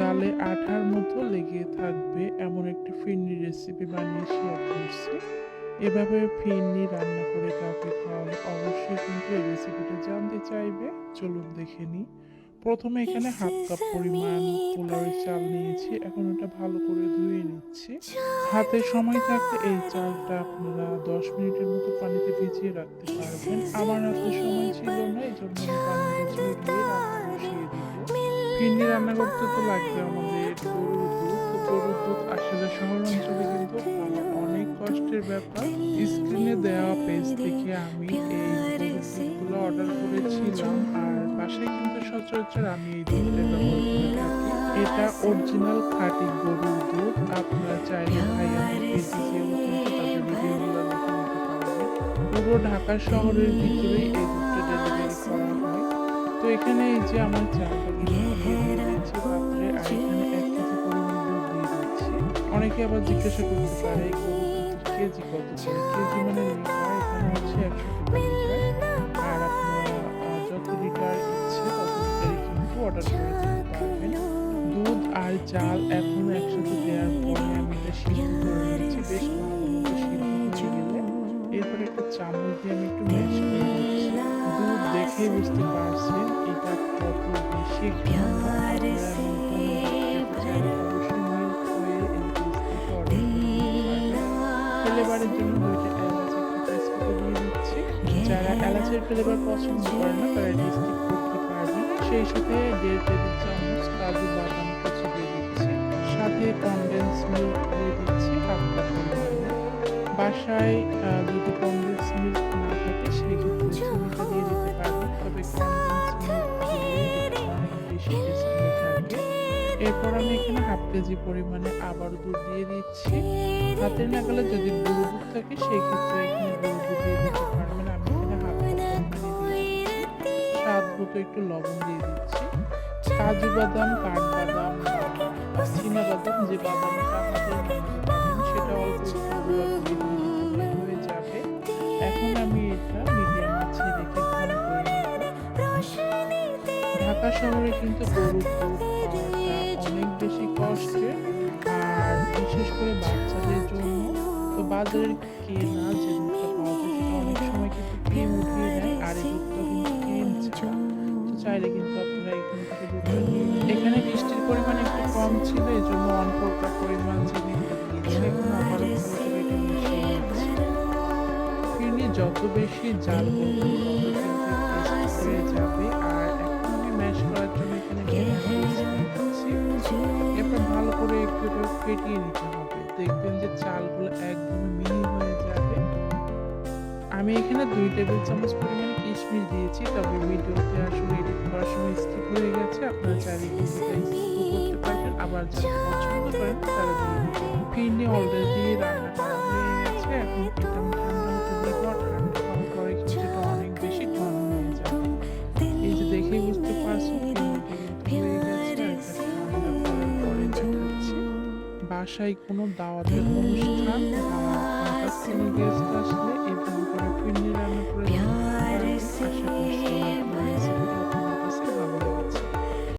গালে আঠার মতো লেগে থাকবে এমন একটি ফিরনি রেসিপি বানিয়ে শেয়ার করছি। এভাবে ফিরনি রান্না করে কাউকে খাওয়ালে অবশ্যই কিন্তু এই রেসিপিটা জানতে চাইবে। চলুন দেখে নিই। প্রথমে এখানে হাফ কাপ পরিমাণ পোলাওয়ের চাল নিয়েছি। এখন ওটা ভালো করে ধুয়ে নিচ্ছি। হাতে সময় থাকতে এই চালটা আপনারা দশ মিনিটের মতো পানিতে ভিজিয়ে রাখতে পারবেন। আমার হাতে সময় ছিল না এই জন্য পানিতে বসিয়ে দিব ফিরনি রান্না করতে তো লাগবে আমাদের গরুর দুধ গরুর দুধ আসলে শহর অঞ্চলে কিন্তু অনেক কষ্টের ব্যাপার। স্ক্রিনে দেওয়া পেজ থেকে আমি এই দুধগুলো অর্ডার করেছিলাম আর বাসায় কিন্তু সচরাচর আমি এই দুধটা ব্যবহার করে থাকি। এটা অরিজিনাল খাঁটি গরুর দুধ। আপনারা চাইলে ভাই পুরো ঢাকা শহরের ভিতরেই এই দুধটা ডেলিভারি করা হয়। তো এখানে এই যে আমার চালটা অনেকে আবার জিজ্ঞাসা করতে পারে কেজি কত? কেজি মানে এখানে হচ্ছে একশো আর আপনারা যত লিটার ইচ্ছে কিন্তু অর্ডার করে দুধ আর চাল এখন একসাথে দেওয়ার পরে আমি এটা বেশ একটা চামচ দিয়ে আমি একটু করে দেখে বুঝতে পারছেন এটা কত বেশি ঘন। ফ্লেভারের জন্য দুইটা এলাচ দিয়ে দিচ্ছি যারা এলাচের ফ্লেভার পছন্দ করে না তারা এটা স্কিপ করতে পারবে সেই সাথে দেড় টেবিল চামচ কাজু বাদাম কুচি দিয়ে দিচ্ছি। সাথে কনডেন্স মিল্ক দিয়ে দিচ্ছি হাফ কাপ বাসায় দুটি কনডেন্স মিল্ক এরপর আমি এখানে হাফ কেজি পরিমাণে আবার দুধ দিয়ে দিচ্ছি। হাতের নাগালে যদি গরু দুধ থাকে সেই ক্ষেত্রে এখানে গরু দুধ দিয়ে দিতে পারবেন। আমি এখানে হাফ স্বাদ মতো একটু লবণ দিয়ে দিচ্ছি। কাজু বাদাম কাঠবাদাম বা চীনা বাদাম, যে হাতের সেটা অল্প ঢাকা শহরে কিন্তু গরুর দুধ বেশি কষ্টের আর বিশেষ করে বাচ্চাদের জন্য। তো বাজারের কেনা যে অনেক সময় এখান মিষ্টির পরিমাণ একটু কম ছিল, এই জন্য ফোরটা পরিমাণ চিনি যত বেশি করবে ফেটিয়ে নিতে হবে। দেখবেন যে চালগুলো একদমই মিহি হয়ে যাবে। আমি এখানে দুই টেবিল চামচ পরিমাণে কিশমিশ দিয়েছি তবে ভিডিওতে আসলে এডিট করার সময় স্কিপ হয়ে গেছে। আপনারা চাইলে কিন্তু স্কিপ করতে পারবেন। আবার যারা পছন্দ করেন তারা দিয়ে ফিরনি অলরেডি রান্না করা হয়ে গেছে এখন এটা বাসায় কোনো দাওয়াতের অনুষ্ঠান আমার কোনো গেস্ট আসলে